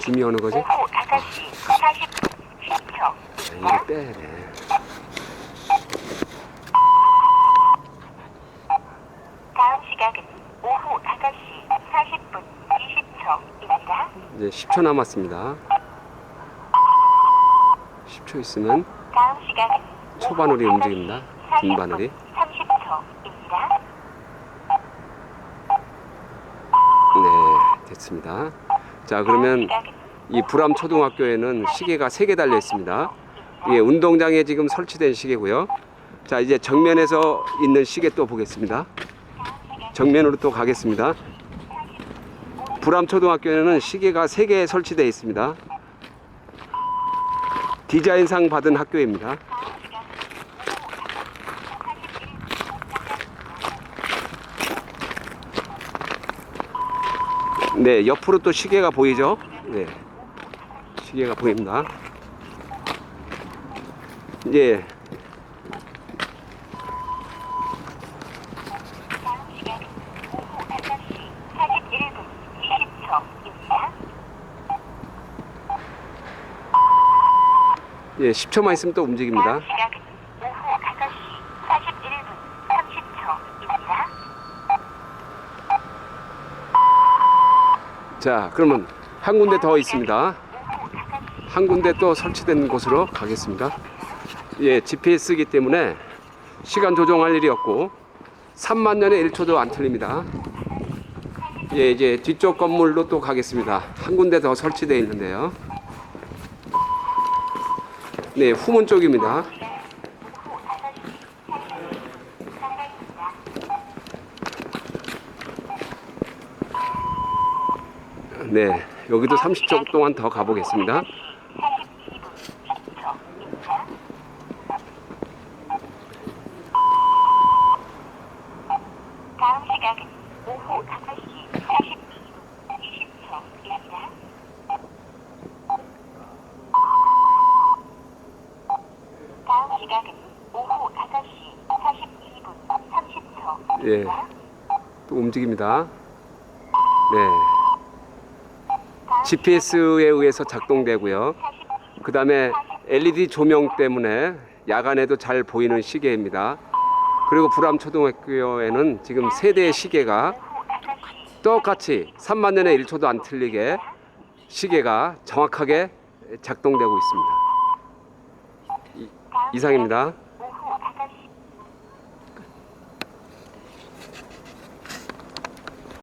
줌이 어느 거지? 오후 5시 40분 10초. 이거 빼야 돼. 다음 시각은 오후 5시 40분 20초입니다. 이제 10초 남았습니다. 10초 있으면 다음 시각은 초바늘이 오후 움직입니다. 5시 긴 바늘이. 30초입니다. 네, 됐습니다. 자, 그러면 이 불암 초등학교에는 시계가 3개 달려 있습니다. 예, 운동장에 지금 설치된 시계고요. 자, 이제 정면에서 있는 시계 또 보겠습니다. 정면으로 또 가겠습니다. 불암 초등학교에는 시계가 3개 설치되어 있습니다. 디자인상 받은 학교입니다. 네, 옆으로 또 시계가 보이죠? 네. 시계가 보입니다. 예. 다음 시각은 오후 5시 41분 20초입니다. 예, 10초만 있으면 또 움직입니다. 다음 시각은 오후 5시 41분 30초입니다. 자, 그러면 한 군데 더 있습니다. 오후 5시 한 군데 또 설치된 곳으로 가겠습니다. 예, GPS이기 때문에 시간 조정할 일이 없고 3만 년에 1초도 안 틀립니다. 예, 이제 뒤쪽 건물로 또 가겠습니다. 한 군데 더 설치되어 있는데요. 네, 후문 쪽입니다. 네, 여기도 30초 동안 더 가보겠습니다. 42분 10초입니다. 다음 시각은 오후 5시 42분 20초입니다. 다음 시각은 오후 5시 42분 30초입니다. 예. 또 움직입니다. 네. GPS에 의해서 작동되고요. 그 다음에 LED 조명 때문에 야간에도 잘 보이는 시계입니다. 그리고 불암 초등학교에는 지금 세대의 시계가 똑같이 3만 년에 1초도 안 틀리게 시계가 정확하게 작동되고 있습니다. 이- 이상입니다.